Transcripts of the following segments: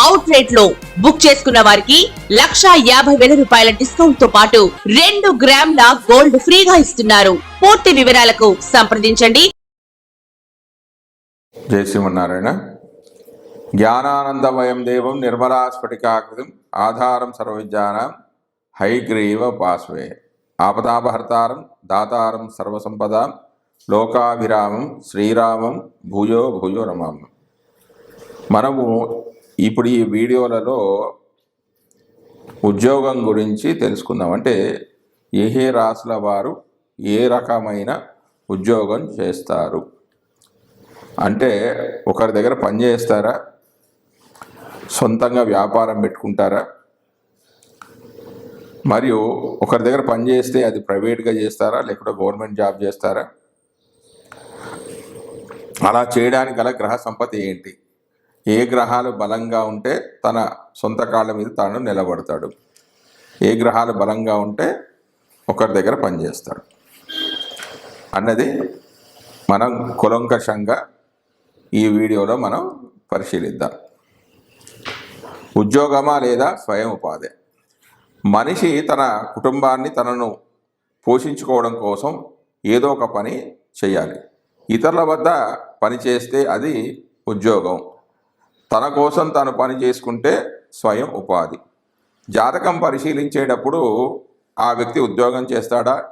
Out రేట్లో book చేసుకున్న వారికి లక్షా యాభై వేల రూపాయల డిస్కౌంట్తో పాటు రెండు గ్రాముల గోల్డ్ ఫ్రీగా ఇస్తున్నారు. పూర్తి వివరాలకు సంప్రదించండి. జయ శ్రీమన్నారాయణ. జ్ఞానానందమయం దేవం నిర్మలా స్ఫటికాకృతిం ఆధారం సర్వవిద్యానాం హైగ్రీవ పాస్వే ఆపదాపహర్తారం దాతారం సర్వసంపద లోకాభిరామం శ్రీరామం భూయో భూయో రమామం మనము ఇప్పుడు ఈ వీడియోలలో ఉద్యోగం గురించి తెలుసుకుందాం. అంటే ఏ ఏ రాసుల వారు ఏ రకమైన ఉద్యోగం చేస్తారు? అంటే ఒకరి దగ్గర పని చేస్తారా? సొంతంగా వ్యాపారం పెట్టుకుంటారా? మరియు ఒకరి దగ్గర పని చేస్తే అది ప్రైవేట్గా చేస్తారా? లేకుంటే గవర్నమెంట్ జాబ్ చేస్తారా? అలా చేయడానికి గల గ్రహ సంపత్తి ఏంటి? ఏ గ్రహాలు బలంగా ఉంటే తన సొంత కాళ్ళ మీద తాను నిలబడతాడు. ఏ గ్రహాలు బలంగా ఉంటే ఒకరి దగ్గర పనిచేస్తాడు. అన్నది మనం కులంకషంగా ఈ వీడియోలో మనం పరిశీలిద్దాం. ఉద్యోగమా లేదా స్వయం ఉపాధి? మనిషి తన కుటుంబాన్ని తనను పోషించుకోవడం కోసం ఏదో ఒక పని చేయాలి. ఇతరుల వద్ద పని చేస్తే అది ఉద్యోగం. తన కోసం తాను పని చేసుకుంటే స్వయం ఉపాధి. జాతకం పరిశీలించేటప్పుడు ఆ వ్యక్తి ఉద్యోగం చేస్తాడా?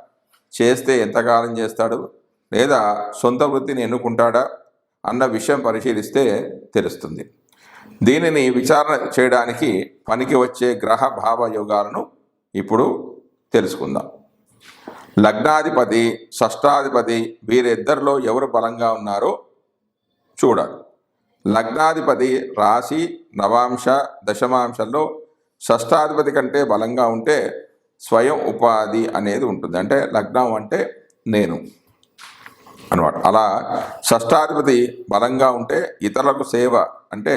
చేస్తే ఎంతకాలం చేస్తాడు? లేదా సొంత వృత్తిని ఎన్నుకుంటాడా? అన్న విషయం పరిశీలిస్తే తెలుస్తుంది. దీనిని విచారణ చేయడానికి పనికి వచ్చే గ్రహ భావ యోగాలను ఇప్పుడు తెలుసుకుందాం. లగ్నాధిపతి షష్టాధిపతి వీరిద్దరిలో ఎవరు బలంగా ఉన్నారో చూడాలి. లగ్నాధిపతి రాశి నవాంశ దశమాంశంలో షష్టాధిపతి కంటే బలంగా ఉంటే స్వయం ఉపాధి అనేది ఉంటుంది. అంటే లగ్నం అంటే నేను అనమాట అలా షష్టాధిపతి బలంగా ఉంటే ఇతరులకు సేవ అంటే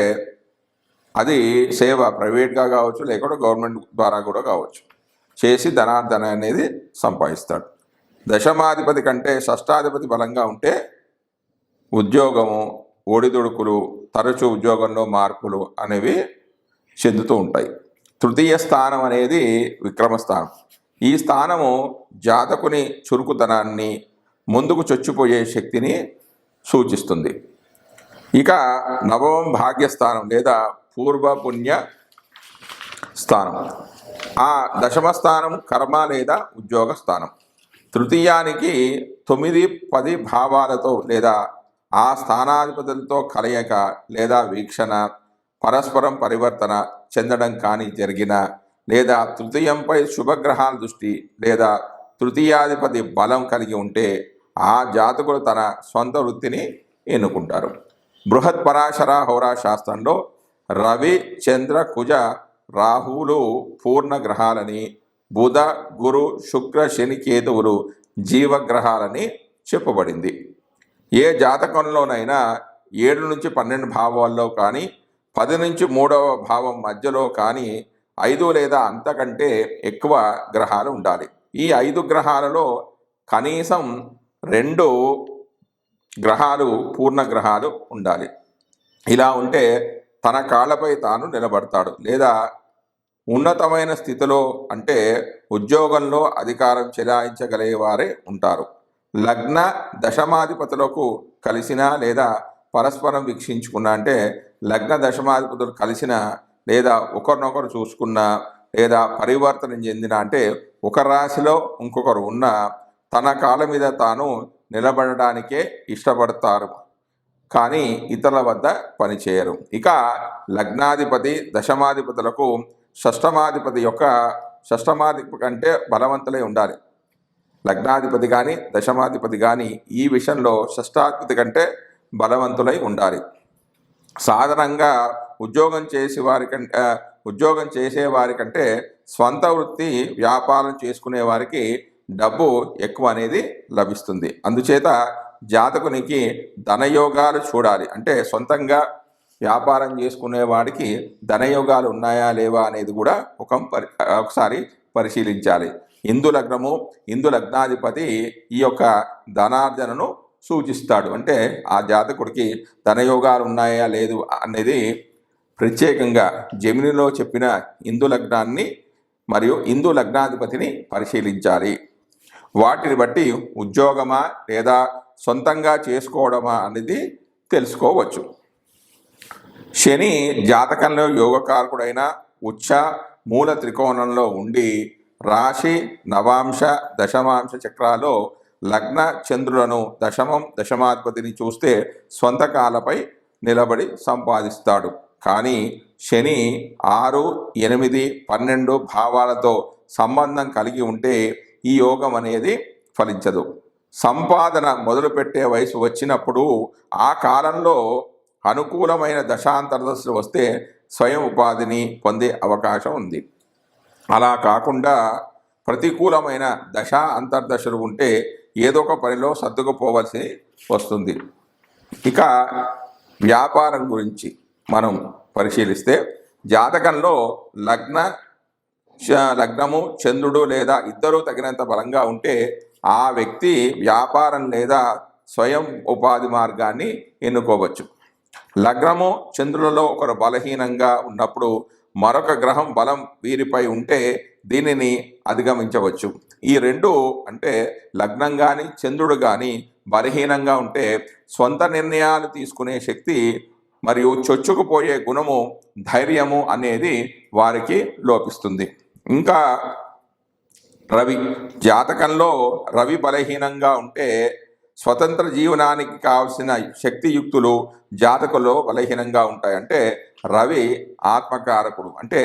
అది సేవ ప్రైవేట్గా కావచ్చు లేకుంటే గవర్నమెంట్ ద్వారా కూడా కావచ్చు. చేసి ధనార్దన అనేది సంపాదిస్తాడు. దశమాధిపతి కంటే షష్టాధిపతి బలంగా ఉంటే ఉద్యోగము ఒడిదుడుకులు తరచు ఉద్యోగంలో మార్పులు అనేవి చెందుతూ ఉంటాయి. తృతీయ స్థానం అనేది విక్రమ స్థానం. ఈ స్థానము జాతకుని చురుకుతనాన్ని ముందుకు చొచ్చిపోయే శక్తిని సూచిస్తుంది. ఇక నవమం భాగ్యస్థానం లేదా పూర్వ పుణ్య స్థానం. ఆ దశమ స్థానం కర్మ లేదా ఉద్యోగ స్థానం. తృతీయానికి తొమ్మిది పది భావాలతో లేదా ఆ స్థానాధిపతులతో కలయిక లేదా వీక్షణ పరస్పరం పరివర్తన చెందడం కానీ జరిగిన లేదా తృతీయంపై శుభగ్రహాల దృష్టి లేదా తృతీయాధిపతి బలం కలిగి ఉంటే ఆ జాతకులు తన సొంత వృత్తిని ఎన్నుకుంటారు. బృహత్ పరాశర హోరా శాస్త్రంలో రవి చంద్ర కుజ రాహువులు పూర్ణ గ్రహాలని బుధ గురు శుక్ర శని కేతువులు జీవగ్రహాలని చెప్పబడింది. ఏ జాతకంలోనైనా ఏడు నుంచి పన్నెండు భావాల్లో కానీ పది నుంచి మూడవ భావం మధ్యలో కానీ ఐదు లేదా అంతకంటే ఎక్కువ గ్రహాలు ఉండాలి. ఈ ఐదు గ్రహాలలో కనీసం రెండు గ్రహాలు పూర్ణ గ్రహాలు ఉండాలి. ఇలా ఉంటే తన కాళ్ళపై తాను నిలబడతాడు. లేదా ఉన్నతమైన స్థితిలో అంటే ఉద్యోగంలో అధికారం చెలాయించగలిగేవారే ఉంటారు. లగ్న దశమాధిపతులకు కలిసిన లేదా పరస్పరం వీక్షించుకున్న అంటే లగ్న దశమాధిపతులు కలిసిన లేదా ఒకరినొకరు చూసుకున్న లేదా పరివర్తన చెందిన అంటే ఒక రాశిలో ఇంకొకరు ఉన్న తన కాళ్ళ మీద తాను నిలబడడానికే ఇష్టపడతారు. కానీ ఇతరుల వద్ద పనిచేయరు. ఇక లగ్నాధిపతి దశమాధిపతులకు షష్టమాధిపతి యొక్క షష్టమాధిపతి కంటే బలవంతులై ఉండాలి. లగ్నాధిపతి కానీ దశమాధిపతి కానీ ఈ విషయంలో షష్టాధిపతి కంటే బలవంతులై ఉండాలి. సాధారణంగా ఉద్యోగం చేసే వారికంటే ఉద్యోగం చేసే వారి స్వంత వృత్తి వ్యాపారం చేసుకునే వారికి డబ్బు ఎక్కువ అనేది లభిస్తుంది. అందుచేత జాతకునికి ధనయోగాలు చూడాలి. అంటే సొంతంగా వ్యాపారం చేసుకునే వాడికి ధనయోగాలు ఉన్నాయా లేవా అనేది కూడా ఒక పరి ఒకసారి పరిశీలించాలి. ఇందు లగ్నము ఇందు లగ్నాధిపతి ఈ యొక్క ధనార్జనను సూచిస్తాడు. అంటే ఆ జాతకుడికి ధనయోగాలు ఉన్నాయా లేదు అనేది ప్రత్యేకంగా జమినిలో చెప్పిన ఇందు లగ్నాన్ని మరియు ఇందు లగ్నాధిపతిని పరిశీలించాలి. వాటిని బట్టి ఉద్యోగమా లేదా సొంతంగా చేసుకోవడమా అనేది తెలుసుకోవచ్చు. శని జాతకంలో యోగకారకుడైన ఉచ్చ మూల త్రికోణంలో ఉండి రాశి నవాంశ దశమాంశ చక్రాలో లగ్న చంద్రులను దశమం దశమాధిపతిని చూస్తే స్వంతకాలపై నిలబడి సంపాదిస్తాడు. కానీ శని ఆరు ఎనిమిది పన్నెండు భావాలతో సంబంధం కలిగి ఉంటే ఈ యోగం అనేది ఫలించదు. సంపాదన మొదలుపెట్టే వయసు వచ్చినప్పుడు ఆ కాలంలో అనుకూలమైన దశాంతర దశలు వస్తే స్వయం ఉపాధిని పొందే అవకాశం ఉంది. అలా కాకుండా ప్రతికూలమైన దశ అంతర్దశలు ఉంటే ఏదో ఒక పనిలో సర్దుకుపోవలసి వస్తుంది. ఇక వ్యాపారం గురించి మనం పరిశీలిస్తే జాతకంలో లగ్న చ- లగ్నము చంద్రుడు లేదా ఇద్దరు తగినంత బలంగా ఉంటే ఆ వ్యక్తి వ్యాపారం లేదా స్వయం ఉపాధి మార్గాన్ని ఎన్నుకోవచ్చు. లగ్నము చంద్రులలో ఒకరు బలహీనంగా ఉన్నప్పుడు మరొక గ్రహం బలం వీరిపై ఉంటే దీనిని అధిగమించవచ్చు. ఈ రెండు అంటే లగ్నం కానీ చంద్రుడు కానీ బలహీనంగా ఉంటే సొంత నిర్ణయాలు తీసుకునే శక్తి మరియు చొచ్చుకుపోయే గుణము ధైర్యము అనేది వారికి లోపిస్తుంది. ఇంకా రవి జాతకంలో రవి బలహీనంగా ఉంటే స్వతంత్ర జీవనానికి కావలసిన శక్తియుక్తులు జాతకంలో బలహీనంగా ఉంటాయి. అంటే రవి ఆత్మకారకుడు. అంటే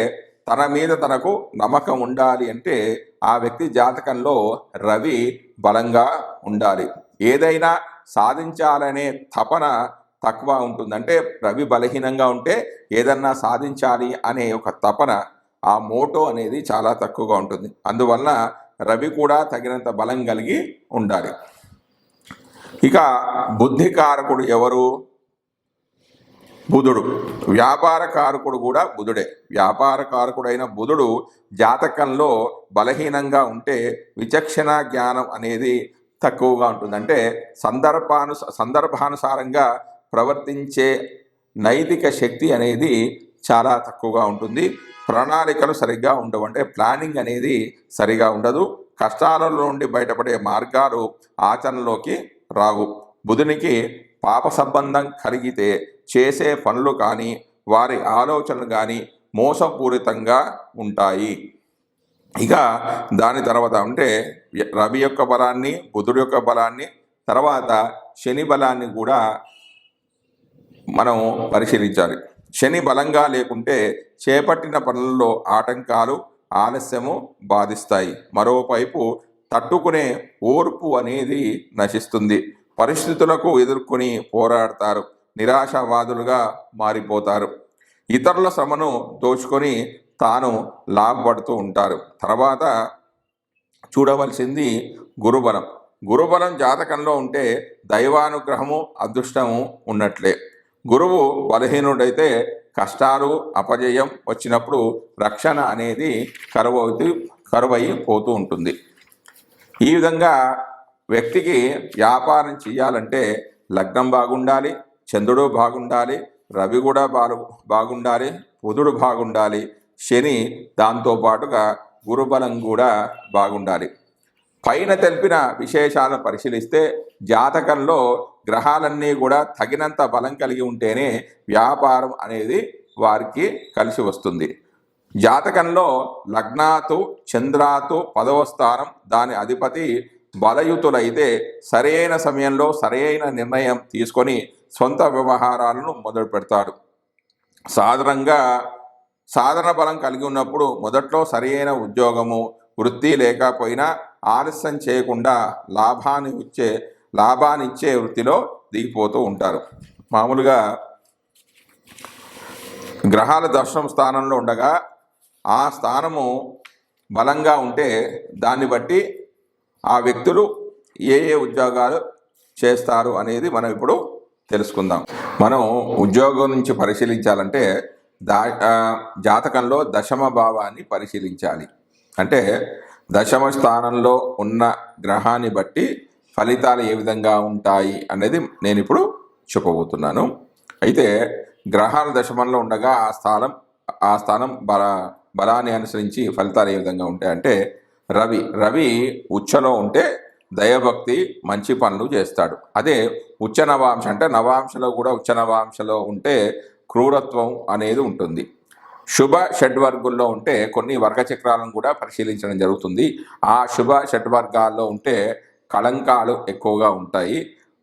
తన మీద తనకు నమ్మకం ఉండాలి అంటే ఆ వ్యక్తి జాతకంలో రవి బలంగా ఉండాలి. ఏదైనా సాధించాలనే తపన తక్కువ ఉంటుంది. అంటే రవి బలహీనంగా ఉంటే ఏదన్నా సాధించాలి అనే ఒక తపన ఆ మోటో అనేది చాలా తక్కువగా ఉంటుంది. అందువలన రవి కూడా తగినంత బలం కలిగి ఉండాలి. ఇక బుద్ధికారకుడు ఎవరు? బుధుడు. వ్యాపార కారకుడు కూడా బుధుడే. వ్యాపార కారకుడైన బుధుడు జాతకంలో బలహీనంగా ఉంటే విచక్షణ జ్ఞానం అనేది తక్కువగా ఉంటుంది. అంటే సందర్భాను సందర్భానుసారంగా ప్రవర్తించే నైతిక శక్తి అనేది చాలా తక్కువగా ఉంటుంది. ప్రణాళికలు సరిగ్గా ఉండవు. అంటే ప్లానింగ్ అనేది సరిగా ఉండదు. కష్టాలలో నుండి బయటపడే మార్గాలు ఆచరణలోకి రావు బుధునికి పాప సంబంధం కలిగితే చేసే పనులు కానీ వారి ఆలోచనలు కానీ మోసపూరితంగా ఉంటాయి. ఇక దాని తర్వాత అంటే రవి యొక్క బలాన్ని బుధుడు యొక్క బలాన్ని తర్వాత శని బలాన్ని కూడా మనం పరిశీలించాలి. శని బలంగా లేకుంటే చేపట్టిన పనుల్లో ఆటంకాలు ఆలస్యము బాధిస్తాయి. మరోవైపు తట్టుకునే ఓర్పు అనేది నశిస్తుంది. పరిస్థితులకు ఎదుర్కొని పోరాడతారు. నిరాశావాదులుగా మారిపోతారు. ఇతరుల శ్రమను దోచుకొని తాను లాభపడుతూ ఉంటారు. తర్వాత చూడవలసింది గురుబలం. గురుబలం జాతకంలో ఉంటే దైవానుగ్రహము అదృష్టము ఉన్నట్లే. గురువు బలహీనుడైతే కష్టాలు అపజయం వచ్చినప్పుడు రక్షణ అనేది కరువవుతూ కరువైపోతూ ఉంటుంది. ఈ విధంగా వ్యక్తికి వ్యాపారం చేయాలంటే లగ్నం బాగుండాలి చంద్రుడు బాగుండాలి రవి కూడా బాగు బాగుండాలి బుధుడు బాగుండాలి శని దాంతోపాటుగా గురుబలం కూడా బాగుండాలి. పైన తెలిపిన విశేషాలను పరిశీలిస్తే జాతకంలో గ్రహాలన్నీ కూడా తగినంత బలం కలిగి ఉంటేనే వ్యాపారం అనేది వారికి కలిసి వస్తుంది. జాతకంలో లగ్నాతు చంద్రాతు పదవ స్థానం దాని అధిపతి బలయుతులైతే సరైన సమయంలో సరైన నిర్ణయం తీసుకొని సొంత వ్యవహారాలను మొదలు పెడతాడు. సాధారణంగా సాధన బలం కలిగి ఉన్నప్పుడు మొదట్లో సరైన ఉద్యోగము వృత్తి లేకపోయినా ఆలస్యం చేయకుండా లాభాన్ని ఇచ్చే లాభాన్నిచ్చే వృత్తిలో దిగిపోతూ ఉంటారు. మామూలుగా గ్రహాల దర్శనం స్థానంలో ఉండగా ఆ స్థానము బలంగా ఉంటే దాన్ని బట్టి ఆ వ్యక్తులు ఏ ఏ ఉద్యోగాలు చేస్తారు అనేది మనం ఇప్పుడు తెలుసుకుందాం. మనం ఉద్యోగం నుంచి పరిశీలించాలంటే దా జాతకంలో దశమ భావాన్ని పరిశీలించాలి. అంటే దశమ స్థానంలో ఉన్న గ్రహాన్ని బట్టి ఫలితాలు ఏ విధంగా ఉంటాయి అనేది నేను ఇప్పుడు చెప్పబోతున్నాను. అయితే గ్రహాలు దశమంలో ఉండగా ఆ స్థానం ఆ స్థానం బల బలాన్ని అనుసరించి ఫలితాలు ఏ విధంగా ఉంటాయంటే రవి రవి ఉచ్చలో ఉంటే దయభక్తి మంచి పనులు చేస్తాడు. అదే ఉచ్చ నవాంశ అంటే నవాంశలో కూడా ఉచ్చ నవాంశలో ఉంటే క్రూరత్వం అనేది ఉంటుంది. శుభ షడ్వర్గుల్లో ఉంటే కొన్ని వర్గ చక్రాలను కూడా పరిశీలించడం జరుగుతుంది. ఆ శుభ షడ్వర్గాల్లో ఉంటే కళంకాలు ఎక్కువగా ఉంటాయి.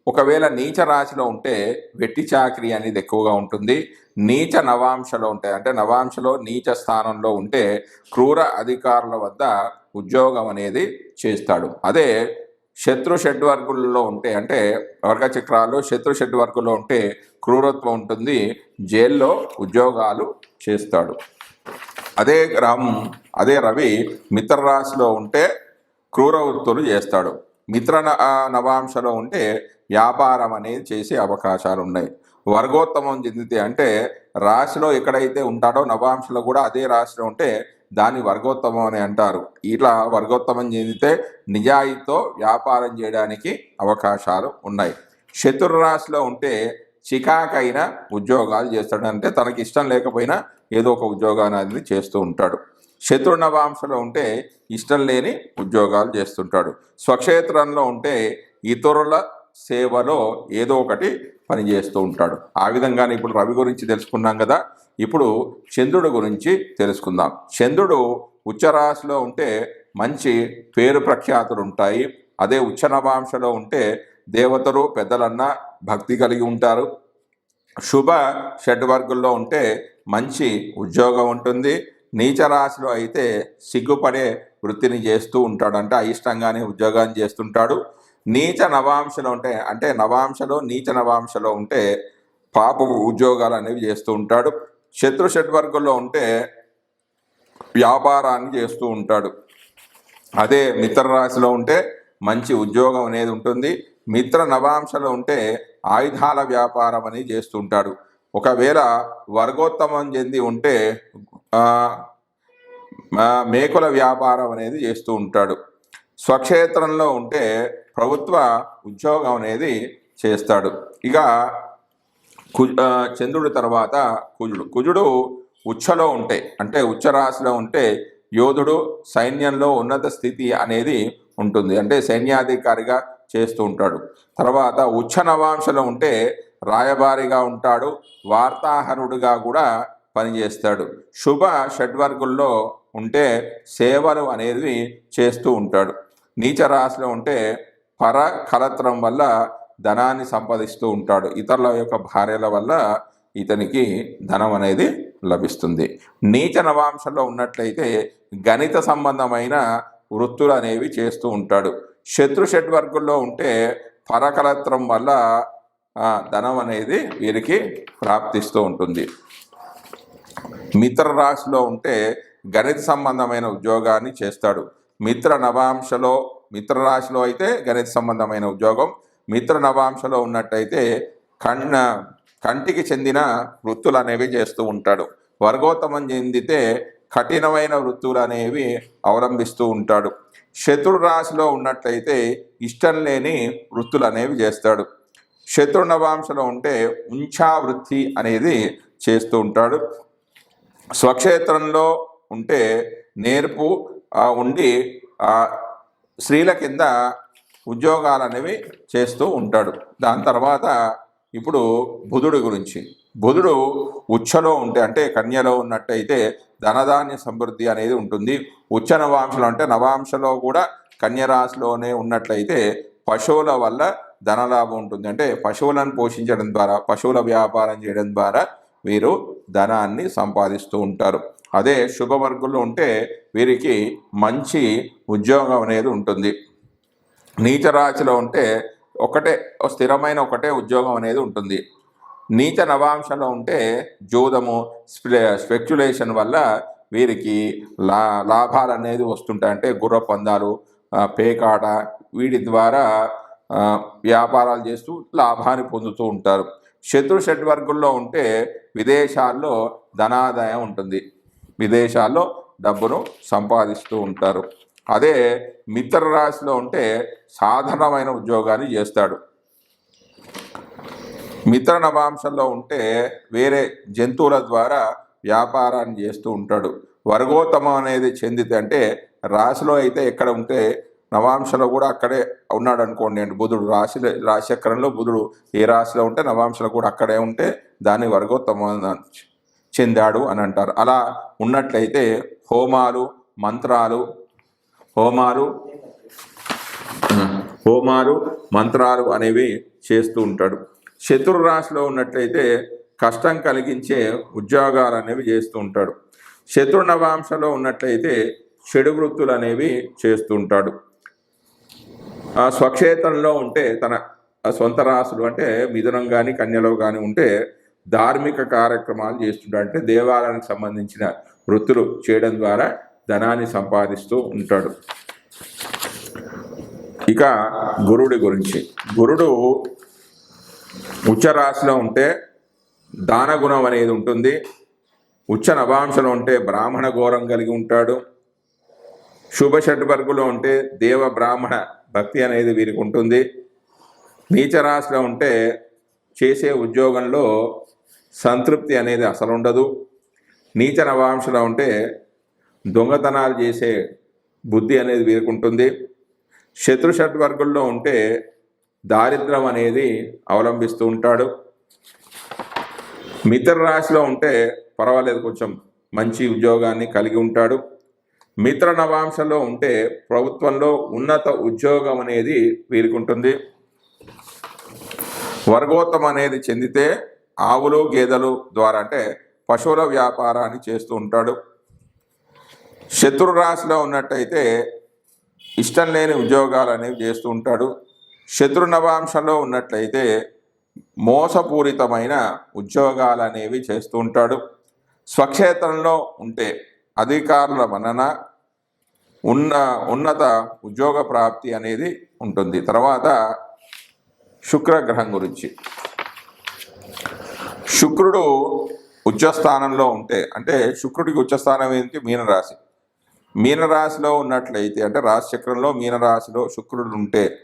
ఒకవేళ నీచ రాశిలో ఉంటే వెట్టి చాకరీ అనేది ఎక్కువగా ఉంటుంది. నీచ నవాంశలో ఉంటాయి. అంటే నవాంశలో నీచ స్థానంలో ఉంటే క్రూర అధికారుల వద్ద ఉద్యోగం అనేది చేస్తాడు. అదే శత్రు షడ్వర్గుల్లో ఉంటే అంటే వర్గ చక్రాలు శత్రు షడ్వర్గుల్లో ఉంటే క్రూరత్వం ఉంటుంది జైల్లో ఉద్యోగాలు చేస్తాడు. అదే గ్రహం అదే రవి మిత్ర రాశిలో ఉంటే క్రూర వృత్తులు చేస్తాడు. మిత్ర న- నవాంశలో ఉంటే వ్యాపారం అనేది చేసే అవకాశాలు ఉన్నాయి వర్గోత్తమం చెందితే అంటే రాశిలో ఎక్కడైతే ఉంటాడో నవాంశలో కూడా అదే రాశిలో ఉంటే దాన్ని వర్గోత్తమం అని అంటారు. ఇట్లా వర్గోత్తమం చెందితే నిజాయితీతో వ్యాపారం చేయడానికి అవకాశాలు ఉన్నాయి. శత్రు రాశిలో ఉంటే చికాకైన ఉద్యోగాలు చేస్తాడు. అంటే తనకి ఇష్టం లేకపోయినా ఏదో ఒక ఉద్యోగాన్ని అనేది చేస్తూ ఉంటాడు. శత్రు నవాంశలో ఉంటే ఇష్టం లేని ఉద్యోగాలు చేస్తుంటాడు. స్వక్షేత్రంలో ఉంటే ఇతరుల సేవలో ఏదో ఒకటి పని చేస్తూ ఉంటాడు. ఆ విధంగానే ఇప్పుడు రవి గురించి తెలుసుకున్నాం కదా. ఇప్పుడు చంద్రుడు గురించి తెలుసుకుందాం. చంద్రుడు ఉచ్చరాశిలో ఉంటే మంచి పేరు ప్రఖ్యాతులు ఉంటాయి. అదే ఉచ్చనవాంశలో ఉంటే దేవతలు పెద్దలన్న భక్తి కలిగి ఉంటారు. శుభ షడ్వర్గుల్లో ఉంటే మంచి ఉద్యోగం ఉంటుంది. నీచ రాశిలో అయితే సిగ్గుపడే వృత్తిని చేస్తూ ఉంటాడు. అంటే అయిష్టంగానే ఉద్యోగాన్ని చేస్తుంటాడు. నీచ నవాంశలో ఉంటే అంటే నవాంశలో నీచ నవాంశలో ఉంటే పాప ఉద్యోగాలు అనేవి చేస్తూ ఉంటాడు. శత్రు షడ్వర్గంలో ఉంటే వ్యాపారాన్ని చేస్తూ ఉంటాడు. అదే మిత్ర రాశిలో ఉంటే మంచి ఉద్యోగం అనేది ఉంటుంది. మిత్ర నవాంశలో ఉంటే ఆయుధాల వ్యాపారం అనేది చేస్తుంటాడు ఒకవేళ వర్గోత్తమం చెంది ఉంటే మేకుల వ్యాపారం అనేది చేస్తూ ఉంటాడు. స్వక్షేత్రంలో ఉంటే ప్రభుత్వ ఉద్యోగం అనేది చేస్తాడు. ఇక కు చంద్రుడి తర్వాత కుజుడు. కుజుడు ఉచ్చలో ఉంటే అంటే ఉచ్చ రాశిలో ఉంటే యోధుడు సైన్యంలో ఉన్నత స్థితి అనేది ఉంటుంది. అంటే సైన్యాధికారిగా చేస్తూ ఉంటాడు. తర్వాత ఉచ్చ నవాంశలో ఉంటే రాయబారిగా ఉంటాడు. వార్తాహరుడుగా కూడా పనిచేస్తాడు. శుభ షడ్వర్గుల్లో ఉంటే సేవలు అనేది చేస్తూ ఉంటాడు. నీచ రాశిలో ఉంటే పర కలత్రం వల్ల ధనాన్ని సంపాదిస్తూ ఉంటాడు. ఇతరుల యొక్క భార్యల వల్ల ఇతనికి ధనం అనేది లభిస్తుంది. నీచ నవాంశంలో ఉన్నట్లయితే గణిత సంబంధమైన వృత్తులు అనేవి చేస్తూ ఉంటాడు. శత్రు షడ్వర్గుల్లో ఉంటే పరకలత్రం వల్ల ధనం అనేది వీరికి ప్రాప్తిస్తూ ఉంటుంది. మిత్ర రాశిలో ఉంటే గణిత సంబంధమైన ఉద్యోగాన్ని చేస్తాడు. మిత్ర నవాంశలో మిత్ర రాశిలో అయితే గణిత సంబంధమైన ఉద్యోగం. మిత్ర నవాంశలో ఉన్నట్టయితే కన్న కంటికి చెందిన వృత్తులు అనేవి చేస్తూ ఉంటాడు. వర్గోత్తమం చెందితే కఠినమైన వృత్తులు అనేవి అవలంబిస్తూ ఉంటాడు. శత్రు రాశిలో ఉన్నట్లయితే ఇష్టం లేని వృత్తులు అనేవి చేస్తాడు. శత్రు నవాంశలో ఉంటే ఉంచా వృత్తి అనేది చేస్తూ ఉంటాడు. స్వక్షేత్రంలో ఉంటే నేర్పు ఉండి స్త్రీల కింద ఉద్యోగాలు అనేవి చేస్తూ ఉంటాడు. దాని తర్వాత ఇప్పుడు బుధుడు గురించి. బుధుడు ఉచ్చలో ఉంటే అంటే కన్యలో ఉన్నట్టయితే ధనధాన్య సమృద్ధి అనేది ఉంటుంది. ఉచ్చ నవాంశలో అంటే నవాంశలో కూడా కన్యరాశిలోనే ఉన్నట్లయితే పశువుల వల్ల ధనలాభం ఉంటుంది. అంటే పశువులను పోషించడం ద్వారా పశువుల వ్యాపారం చేయడం ద్వారా వీరు ధనాన్ని సంపాదిస్తూ ఉంటారు. అదే శుభవర్గులు ఉంటే వీరికి మంచి ఉద్యోగం అనేది ఉంటుంది. నీచ రాశిలో ఉంటే ఒకటే ఓ స్థిరమైన ఒకటే ఉద్యోగం అనేది ఉంటుంది. నీచ నవాంశంలో ఉంటే జూదము స్పె స్పెక్యులేషన్ వల్ల వీరికి లా లాభాలు అనేది వస్తుంటాయి. అంటే గుర్ర పందాలు పేకాట వీటి ద్వారా వ్యాపారాలు చేస్తూ లాభాన్ని పొందుతూ ఉంటారు. శత్రు షడ్వర్గుల్లో ఉంటే విదేశాల్లో ధనాదాయం ఉంటుంది. విదేశాల్లో డబ్బును సంపాదిస్తూ ఉంటారు. అదే మిత్ర రాశిలో ఉంటే సాధారణమైన ఉద్యోగాన్ని చేస్తాడు. మిత్ర నవాంశంలో ఉంటే వేరే జంతువుల ద్వారా వ్యాపారాన్ని చేస్తూ ఉంటాడు. వర్గోత్తమం అనేది చెందితే అంటే రాశిలో అయితే ఎక్కడ ఉంటే నవాంశలో కూడా అక్కడే ఉన్నాడు అనుకోండి అండి. బుధుడు రాశి రాశిచక్రంలో బుధుడు ఏ రాశిలో ఉంటే నవాంశలో కూడా అక్కడే ఉంటే దాన్ని వర్గోత్తమం అని చెందాడు అని అంటారు. అలా ఉన్నట్లయితే హోమాలు మంత్రాలు హోమాలు హోమాలు మంత్రాలు అనేవి చేస్తూ ఉంటాడు. శత్రు రాశిలో ఉన్నట్లయితే కష్టం కలిగించే ఉద్యోగాలు అనేవి చేస్తూ ఉంటాడు. శత్రునవాంశలో ఉన్నట్లయితే చెడు వృత్తులు అనేవి చేస్తూ ఉంటాడు. ఆ స్వక్షేత్రంలో ఉంటే తన సొంత రాశులు అంటే మిథునం కానీ కన్యలో కానీ ఉంటే ధార్మిక కార్యక్రమాలు చేస్తుంటాడు అంటే దేవాలయానికి సంబంధించిన వృత్తులు చేయడం ద్వారా ధనాన్ని సంపాదిస్తూ ఉంటాడు. ఇక గురుడి గురించి. గురుడు ఉచ్చ రాశిలో ఉంటే దానగుణం అనేది ఉంటుంది. ఉచ్చ నవాంశలో ఉంటే బ్రాహ్మణ ఘోరం కలిగి ఉంటాడు. శుభ షడ్వర్గులో ఉంటే దేవ బ్రాహ్మణ భక్తి అనేది వీరికి ఉంటుంది. నీచ రాశిలో ఉంటే చేసే ఉద్యోగంలో సంతృప్తి అనేది అసలు ఉండదు నీచ నవాంశలో ఉంటే దొంగతనాలు చేసే బుద్ధి అనేది వీరుకుంటుంది. శత్రు షడ్వర్గుల్లో ఉంటే దారిద్రం అనేది అవలంబిస్తూ ఉంటాడు. మిత్ర రాశిలో ఉంటే పర్వాలేదు కొంచెం మంచి ఉద్యోగాన్ని కలిగి ఉంటాడు. మిత్ర నవాంశలో ఉంటే ప్రభుత్వంలో ఉన్నత ఉద్యోగం అనేది వీరుకుంటుంది వర్గోత్తం అనేది చెందితే ఆవులు గేదెలు ద్వారా అంటే పశువుల వ్యాపారాన్ని చేస్తూ ఉంటాడు. శత్రు రాశిలో ఉన్నట్టయితే ఇష్టం లేని ఉద్యోగాలు అనేవి చేస్తూ ఉంటాడు. శత్రు నవాంశంలో ఉన్నట్లయితే మోసపూరితమైన ఉద్యోగాలు అనేవి చేస్తూ ఉంటాడు. స్వక్షేత్రంలో ఉంటే అధికారుల మన్నన ఉన్న ఉన్నత ఉద్యోగ ప్రాప్తి అనేది ఉంటుంది. తర్వాత శుక్రగ్రహం గురించి. శుక్రుడు ఉచ్చస్థానంలో ఉంటే అంటే శుక్రుడికి ఉచ్చస్థానం ఏంటి? మీనరాశి. మీనరాశిలో ఉన్నట్లయితే అంటే రాశిచక్రంలో మీనరాశిలో శుక్రుడు ఉంటే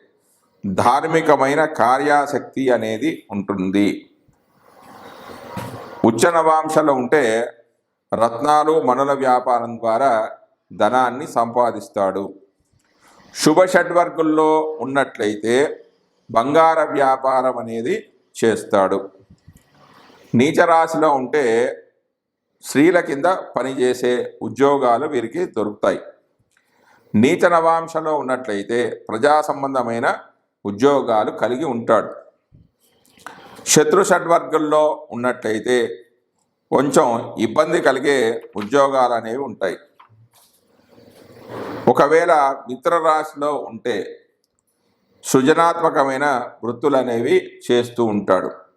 ధార్మికమైన కార్యాశక్తి అనేది ఉంటుంది. ఉచ్చ నవాంశలో ఉంటే రత్నాలు మనుల వ్యాపారం ద్వారా ధనాన్ని సంపాదిస్తాడు. శుభ షడ్వర్గుల్లో ఉన్నట్లయితే బంగార వ్యాపారం అనేది చేస్తాడు. నీచ రాశిలో ఉంటే స్త్రీల కింద పనిచేసే ఉద్యోగాలు వీరికి దొరుకుతాయి. నీచ నవాంశలో ఉన్నట్లయితే ప్రజా సంబంధమైన ఉద్యోగాలు కలిగి ఉంటాడు. శత్రు షడ్వర్గంలో ఉన్నట్లయితే కొంచెం ఇబ్బంది కలిగే ఉద్యోగాలు అనేవి ఉంటాయి. ఒకవేళ మిత్ర రాశిలో ఉంటే సృజనాత్మకమైన వృత్తులు అనేవి చేస్తూ ఉంటాడు.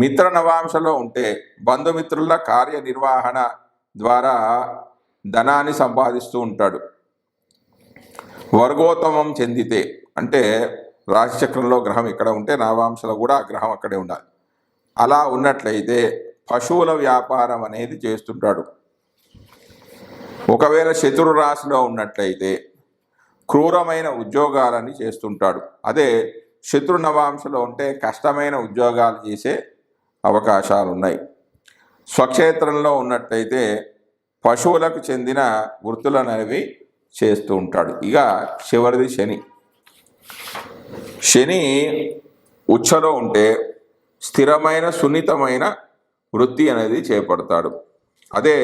మిత్ర నవాంశలో ఉంటే బంధుమిత్రుల కార్యనిర్వహణ ద్వారా ధనాన్ని సంపాదిస్తూ ఉంటాడు. వర్గోత్తమం చెందితే అంటే రాశిచక్రంలో గ్రహం ఇక్కడ ఉంటే నవాంశలో కూడా ఆ గ్రహం అక్కడే ఉండాలి. అలా ఉన్నట్లయితే పశువుల వ్యాపారం అనేది చేస్తుంటాడు. ఒకవేళ శత్రు రాశిలో ఉన్నట్లయితే క్రూరమైన ఉద్యోగాలని చేస్తుంటాడు. అదే శత్రు నవాంశలో ఉంటే కష్టమైన ఉద్యోగాలు చేసే అవకాశాలు ఉన్నాయి స్వక్షేత్రంలో ఉన్నట్టయితే పశువులకు చెందిన వృత్తులను అనేవి చేస్తూ ఉంటాడు. ఇక చివరిది శని. శని ఉచ్చలో ఉంటే స్థిరమైన సున్నితమైన వృత్తి అనేది చేపడతాడు. అదే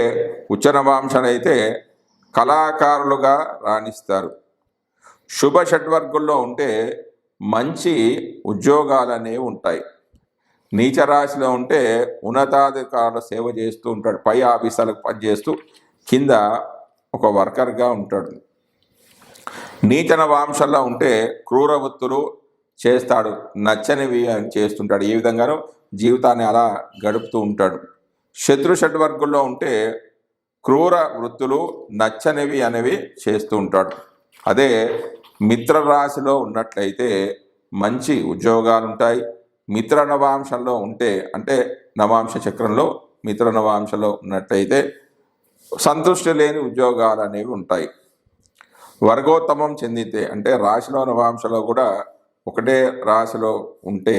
ఉచ్చనవాంశనైతే కళాకారులుగా రాణిస్తారు. శుభ షడ్వర్గుల్లో ఉంటే మంచి ఉద్యోగాలు అనేవి ఉంటాయి. నీచరాశిలో ఉంటే ఉన్నతాధికారుల సేవ చేస్తూ ఉంటాడు. పై ఆఫీసర్లకు పనిచేస్తూ కింద ఒక వర్కర్గా ఉంటాడు. నీచన వాంశంలో ఉంటే క్రూర వృత్తులు చేస్తాడు. నచ్చనివి అని చేస్తుంటాడు. ఏ విధంగానో జీవితాన్ని అలా గడుపుతూ ఉంటాడు. శత్రు షడ్వర్గుల్లో ఉంటే క్రూర వృత్తులు నచ్చనివి అనేవి చేస్తూ ఉంటాడు. అదే మిత్రరాశిలో ఉన్నట్లయితే మంచి ఉద్యోగాలు ఉంటాయి మిత్ర నవాంశంలో ఉంటే అంటే నవాంశ చక్రంలో మిత్ర నవాంశలో ఉన్నట్లయితే సంతృష్టి లేని ఉద్యోగాలు అనేవి ఉంటాయి. వర్గోత్తమం చెందితే అంటే రాశిలో నవాంశలో కూడా ఒకటే రాశిలో ఉంటే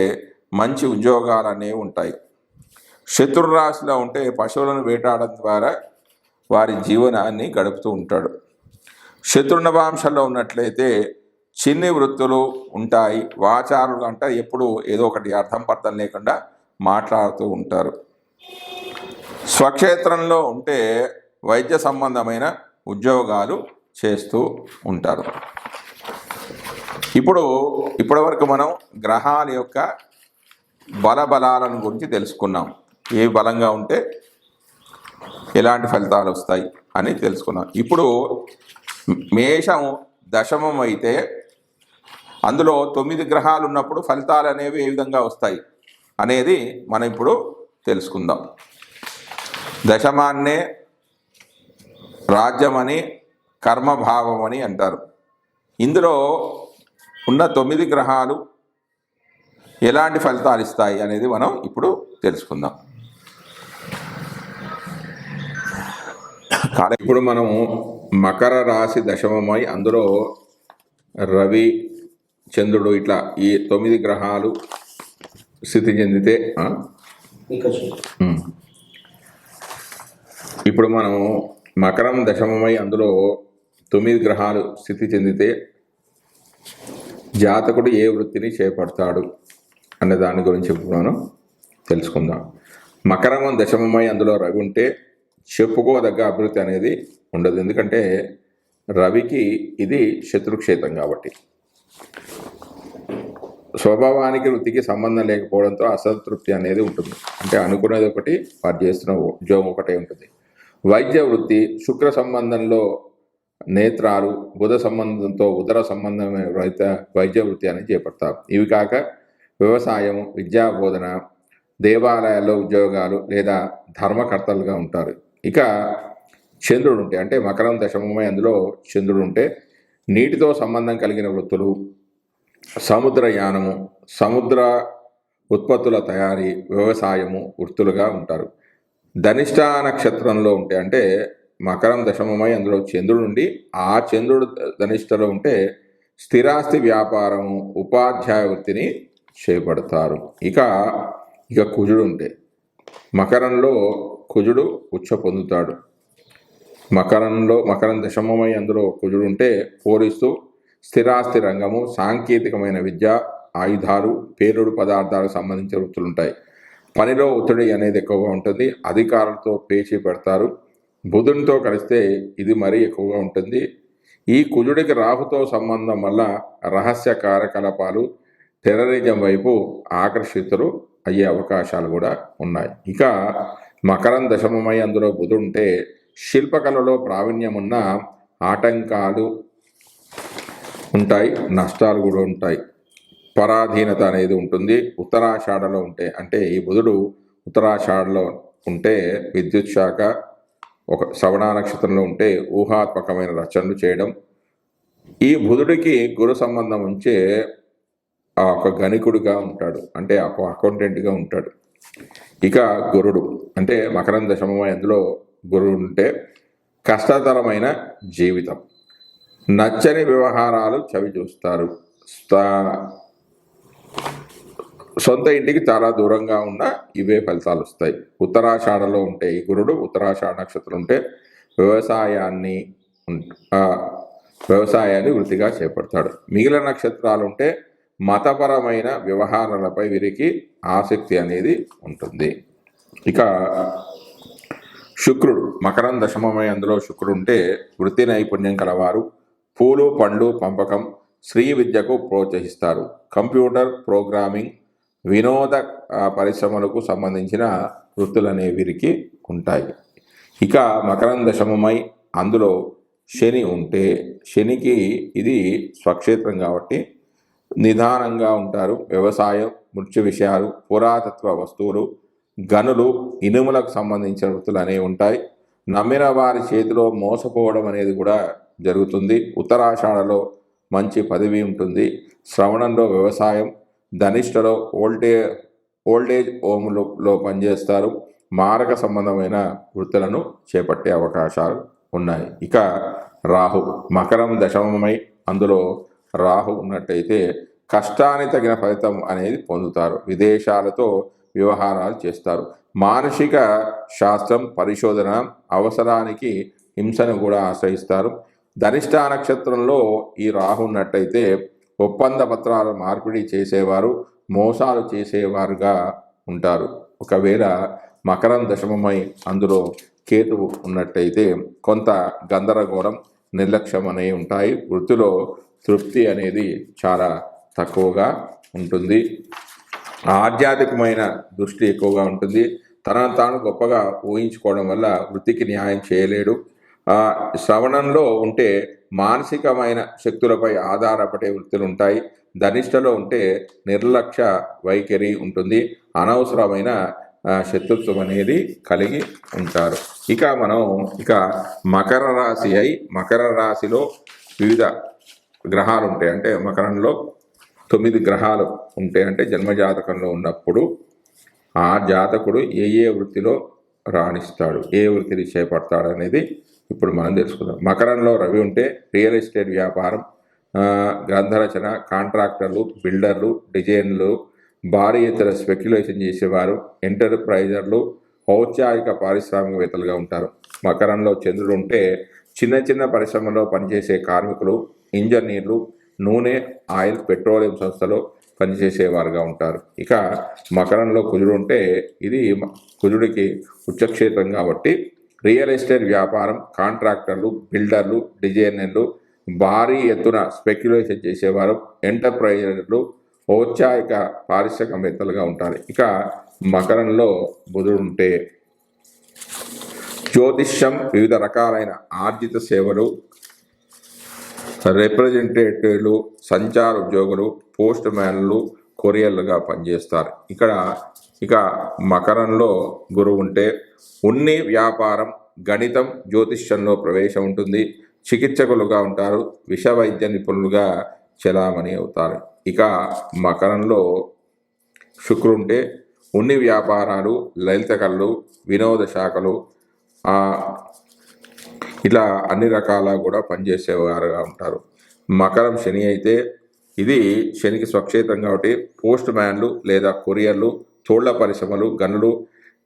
మంచి ఉద్యోగాలు అనేవి ఉంటాయి. శత్రు రాశిలో ఉంటే పశువులను వేటాడడం ద్వారా వారి జీవనాన్ని గడుపుతూ ఉంటాడు. శత్రు నవాంశంలో ఉన్నట్లయితే చిన్ని వృత్తులు ఉంటాయి వాచారులు అంటే ఎప్పుడు ఏదో ఒకటి అర్థం పర్థం లేకుండా మాట్లాడుతూ ఉంటారు. స్వక్షేత్రంలో ఉంటే వైద్య సంబంధమైన ఉద్యోగాలు చేస్తూ ఉంటారు. ఇప్పుడు ఇప్పటివరకు మనం గ్రహాల యొక్క బలబలాలను గురించి తెలుసుకున్నాం. ఏ బలంగా ఉంటే ఎలాంటి ఫలితాలు వస్తాయి అని తెలుసుకున్నాం. ఇప్పుడు మేషం దశమం అయితే అందులో తొమ్మిది గ్రహాలు ఉన్నప్పుడు ఫలితాలు అనేవి ఏ విధంగా వస్తాయి అనేది మనం ఇప్పుడు తెలుసుకుందాం. దశమాన్నే రాజ్యమని కర్మభావం అని అంటారు. ఇందులో ఉన్న తొమ్మిది గ్రహాలు ఎలాంటి ఫలితాలు ఇస్తాయి అనేది మనం ఇప్పుడు తెలుసుకుందాం. కానీ ఇప్పుడు మనం మకర రాశి దశమమై అందులో రవి చంద్రుడు ఇట్లా ఈ తొమ్మిది గ్రహాలు స్థితి చెందితే. ఇప్పుడు మనం మకరం దశమమై అందులో తొమ్మిది గ్రహాలు స్థితి చెందితే జాతకుడు ఏ వృత్తిని చేపడతాడు అనే దాని గురించి ఇప్పుడు మనం తెలుసుకుందాం. మకరం దశమమై అందులో రవి ఉంటే చెప్పుకోదగ్గ అభివృద్ధి అనేది ఉండదు. ఎందుకంటే రవికి ఇది శత్రుక్షేత్రం కాబట్టి. స్వభావానికి వృత్తికి సంబంధం లేకపోవడంతో అసంతృప్తి అనేది ఉంటుంది. అంటే అనుకునేది ఒకటి వారు చేస్తున్న ఉద్యోగం ఒకటే ఉంటుంది. వైద్య వృత్తి శుక్ర సంబంధంలో నేత్రాలు బుధ సంబంధంతో ఉదర సంబంధమైన రైత వైద్య వృత్తి అని చేపడతారు. ఇవి కాక వ్యవసాయం విద్యా బోధన దేవాలయాల్లో ఉద్యోగాలు లేదా ధర్మకర్తలుగా ఉంటారు. ఇక చంద్రుడు ఉంటే అంటే మకరం దశమమై అందులో చంద్రుడు ఉంటే నీటితో సంబంధం కలిగిన వృత్తులు సముద్రయానము సముద్ర ఉత్పత్తుల తయారీ వ్యవసాయము వృత్తులుగా ఉంటారు. ధనిష్ట నక్షత్రంలో ఉంటే అంటే మకరం దశమమై అందులో చంద్రుడు ఉండి ఆ చంద్రుడు ధనిష్టలో ఉంటే స్థిరాస్తి వ్యాపారము ఉపాధ్యాయ వృత్తిని చేపడతారు. ఇక ఇక కుజుడు ఉంటే మకరంలో కుజుడు ఉచ్చ పొందుతాడు. మకరంలో మకరం దశమమై అందులో కుజుడు ఉంటే పోలిస్తూ స్థిరాస్తి రంగము సాంకేతికమైన విద్య ఆయుధాలు పేలుడు పదార్థాలకు సంబంధించిన వృత్తులు ఉంటాయి. పనిలో ఒత్తిడి అనేది ఎక్కువగా ఉంటుంది. అధికారులతో పేచీ పెడతారు. బుధునితో కలిస్తే ఇది మరీ ఎక్కువగా ఉంటుంది. ఈ కుజుడికి రాహుతో సంబంధం వల్ల రహస్య కార్యకలాపాలు టెర్రరిజం వైపు ఆకర్షితులు అయ్యే అవకాశాలు కూడా ఉన్నాయి. ఇక మకరం దశమమై అందులో బుధుంటే శిల్పకళలో ప్రావీణ్యం ఉన్న ఆటంకాలు ఉంటాయి నష్టాలు కూడా ఉంటాయి. పరాధీనత అనేది ఉంటుంది. ఉత్తరాషాఢలో ఉంటే అంటే ఈ బుధుడు ఉత్తరాషాఢలో ఉంటే విద్యుత్ శాఖ ఒక శ్రవణ నక్షత్రంలో ఉంటే ఊహాత్మకమైన రచనలు చేయడం. ఈ బుధుడికి గురు సంబంధం ఉంచే ఆ ఒక గణికుడిగా ఉంటాడు. అంటే ఒక అకౌంటెంట్గా ఉంటాడు. ఇక గురుడు అంటే మకరం దశమమై అందులో గురుడు ఉంటే కష్టతరమైన జీవితం. నచ్చని వ్యవహారాలు చవి చూస్తారు. స్థా- సొంత ఇంటికి చాలా దూరంగా ఉన్న ఇవే ఫలితాలు వస్తాయి. ఉత్తరాషాఢలో ఉంటే ఈ గురుడు ఉత్తరాషాఢ నక్షత్రం ఉంటే వ్యవసాయాన్ని వ్యవసాయాన్ని వృత్తిగా చేపడతాడు. మిగిలిన నక్షత్రాలు ఉంటే మతపరమైన వ్యవహారాలపై వీరికి ఆసక్తి అనేది ఉంటుంది. ఇక శుక్రుడు మకరం దశమమై అందులో శుక్రుడు ఉంటే వృత్తి నైపుణ్యం కలవారు. పూలు పండ్లు పంపకం స్త్రీ విద్యకు ప్రోత్సహిస్తారు. కంప్యూటర్ ప్రోగ్రామింగ్ వినోద పరిశ్రమలకు సంబంధించిన వృత్తులు వీరికి ఉంటాయి. ఇక మకరం దశమమై అందులో శని ఉంటే శనికి ఇది స్వక్షేత్రం కాబట్టి నిదానంగా ఉంటారు. వ్యవసాయం మృత్యు విషయాలు పురాతత్వ వస్తువులు గనులు ఇనుములకు సంబంధించిన వృత్తులు అనేవి ఉంటాయి. నమ్మిన వారి చేతిలో మోసపోవడం అనేది కూడా జరుగుతుంది. ఉత్తరాషాఢలో మంచి పదవి ఉంటుంది. శ్రవణంలో వ్యవసాయం ధనిష్టలో ఓల్టే ఓల్డేజ్ హోమ్లో పనిచేస్తారు. మారక సంబంధమైన వృత్తులను చేపట్టే అవకాశాలు ఉన్నాయి. ఇక రాహు మకరం దశమమై అందులో రాహు ఉన్నట్టయితే కష్టానికి తగిన ఫలితం అనేది పొందుతారు. విదేశాలతో వ్యవహారాలు చేస్తారు. మానసిక శాస్త్రం పరిశోధన అవసరానికి హింసను కూడా ఆశ్రయిస్తారు. ధనిష్ట నక్షత్రంలో ఈ రాహు ఉన్నట్టయితే ఒప్పంద పత్రాల మార్పిడి చేసేవారు మోసాలు చేసేవారుగా ఉంటారు. ఒకవేళ మకరం దశమమై అందులో కేతువు ఉన్నట్టయితే కొంత గందరగోళం నిర్లక్ష్యం అనేవి ఉంటాయి. వృత్తిలో తృప్తి అనేది చాలా తక్కువగా ఉంటుంది. ఆధ్యాత్మికమైన దృష్టి ఎక్కువగా ఉంటుంది. తనను తాను గొప్పగా ఊహించుకోవడం వల్ల వృత్తికి న్యాయం చేయలేడు. శ్రవణంలో ఉంటే మానసికమైన శక్తులపై ఆధారపడే వృత్తులు ఉంటాయి. ధనిష్టలో ఉంటే నిర్లక్ష్య వైఖరి ఉంటుంది. అనవసరమైన శత్రుత్వం అనేది కలిగి ఉంటారు. ఇక మనం ఇక మకర రాశి అయి మకర రాశిలో వివిధ గ్రహాలు ఉంటాయి. అంటే మకరంలో తొమ్మిది గ్రహాలు ఉంటాయి. అంటే జన్మజాతకంలో ఉన్నప్పుడు ఆ జాతకుడు ఏ ఏ వృత్తిలో రాణిస్తాడు ఏ వృత్తిని చేపడతాడు అనేది ఇప్పుడు మనం తెలుసుకుందాం. మకరంలో రవి ఉంటే రియల్ ఎస్టేట్ వ్యాపారం గ్రంథరచన కాంట్రాక్టర్లు బిల్డర్లు డిజైన్లు భారీ ఎత్తున స్పెక్యులేషన్ చేసేవారు ఎంటర్ప్రైజర్లు ఔత్సాహిక పారిశ్రామికవేత్తలుగా ఉంటారు. మకరంలో చంద్రుడు ఉంటే చిన్న చిన్న పరిశ్రమలో పనిచేసే కార్మికులు ఇంజనీర్లు నూనె ఆయిల్ పెట్రోలియం సంస్థలో పనిచేసేవారుగా ఉంటారు. ఇక మకరంలో కుజుడు ఉంటే ఇది కుజుడికి ఉచ్చక్షేత్రం కాబట్టి రియల్ ఎస్టేట్ వ్యాపారం కాంట్రాక్టర్లు బిల్డర్లు డిజైనర్లు భారీ ఎత్తున స్పెక్యులేషన్ చేసేవారు ఎంటర్ప్రైజర్లు ఔత్సాహిక పారిశ్రామికవేత్తలుగా ఉంటారు. ఇక మకరంలో బుధుడు ఉంటే జ్యోతిష్యం వివిధ రకాలైన ఆర్జిత సేవలు రిప్రజెంటేటివ్లు సంచార ఉద్యోగులు పోస్ట్ మ్యాన్లు కొరియర్లుగా పనిచేస్తారు. ఇక్కడ ఇక మకరంలో గురువు ఉంటే ఉన్ని వ్యాపారం గణితం జ్యోతిష్యంలో ప్రవేశం ఉంటుంది. చికిత్సకులుగా ఉంటారు. విష వైద్య నిపుణులుగా చలామణి అవుతారు. ఇక మకరంలో శుక్రుంటే ఉన్ని వ్యాపారాలు లలిత కళలు వినోద శాఖలు ఇలా అన్ని రకాల కూడా పనిచేసేవారుగా ఉంటారు. మకరం శని అయితే ఇది శనికి స్వక్షేత్రం కాబట్టి పోస్ట్ మ్యాన్లు లేదా కొరియర్లు తోళ్ళ పరిశ్రమలు గనులు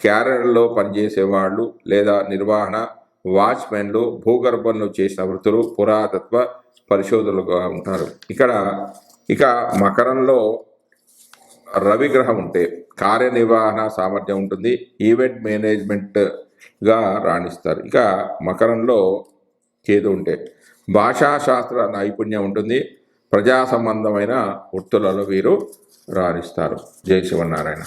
క్యారర్లో పనిచేసేవాళ్ళు లేదా నిర్వహణ వాచ్మెన్లు భూగర్భంలో చేసిన వృత్తులు పురాతత్వ పరిశోధకులుగా ఉంటారు. ఇక్కడ ఇక మకరంలో రవిగ్రహం ఉంటే కార్యనిర్వహణ సామర్థ్యం ఉంటుంది ఈవెంట్ మేనేజ్మెంట్గా రాణిస్తారు. ఇక మకరంలో కేతు ఉంటే భాషాశాస్త్ర నైపుణ్యం ఉంటుంది ప్రజా సంబంధమైన వృత్తులలో వీరు రాణిస్తారు. జై శివనారాయణ